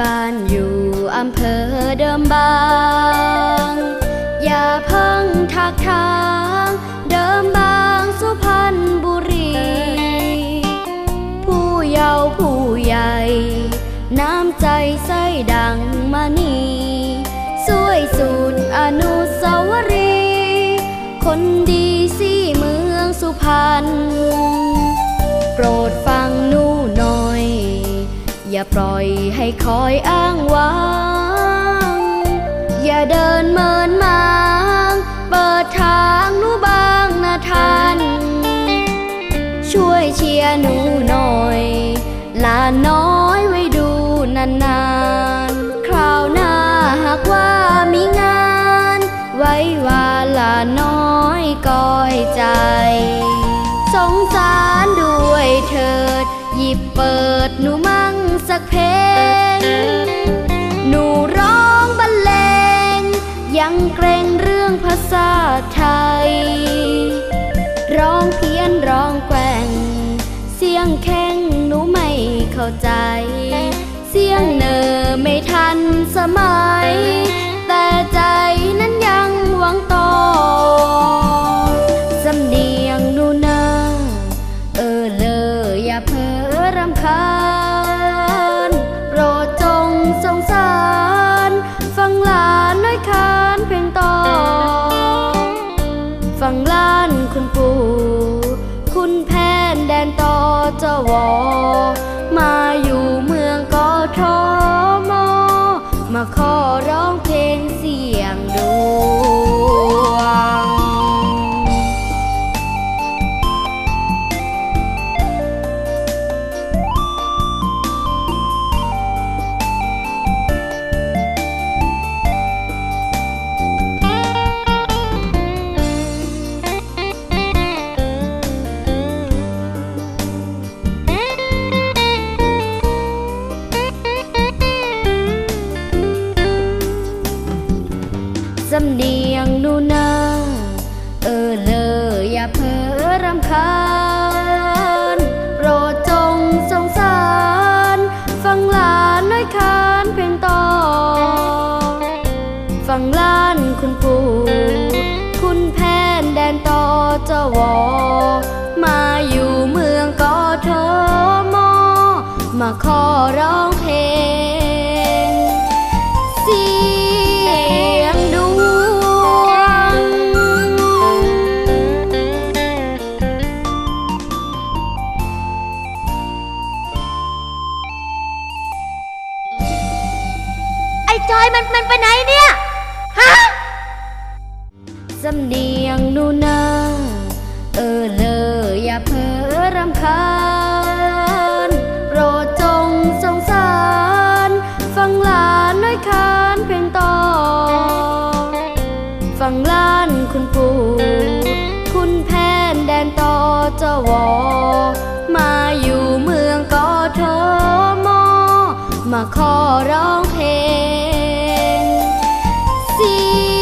บ้านอยู่อำเภอเดิมบาง อย่าเพิ่งทักทาง เดิมบางสุพรรณบุรี ผู้เยาว์ผู้ใหญ่ น้ำใจใส่ดังมานีสวยสุดอนุสาวรีย์คนดีสี่เมืองสุพรรณ อย่าปล่อยให้คอยอ้างว้าง อย่าเดินเมินมาง เปิดทางหนูบางนะท่าน ช่วยเชียร์หนูหน่อย ลานน้อยไว้ดูนานๆ คราวหน้าหากว่ามีงาน ไว้ว่าลานน้อยก้อยใจ สงสารด้วยเถิด หยิบเปิดหนูมั่ง สักเพลง หนูร้องบรรเลง ยังเกรงเรื่องภาษาไทย ร้องเพี้ยนร้องแกว่ง เสียงแข้งหนูไม่เข้าใจ เสียงเนอไม่ทันสมัย แต่ใจนั้นยังหวังต่อานคุณปู่คุณแพนแดนต่อจวอมาอยู่เมืองกอทมมาขอร้อง สำเนียงหนูนาเออเลยอย่าเพ้อรำคาญ โปรดจงสงสาร ฟังหลานน้อยคานเพลงต่อ ฟังล้านคุณปู่คุณแพนแดนต่อจวอมาอยู่เมืองกอทมมาขอร้อง อยมันมันไปไหนเนี่ย ฮะสำเนียงหนูนาเออเลยอย่าเพ้อรำคาญ โปรดจงสงสาร ฟังหลานน้อยคานเพลงต่อ ฟังล้านคุณปู่ คุณแพนแดนต่อจวอมาอยู่เมืองกอทมมาขอร้อง see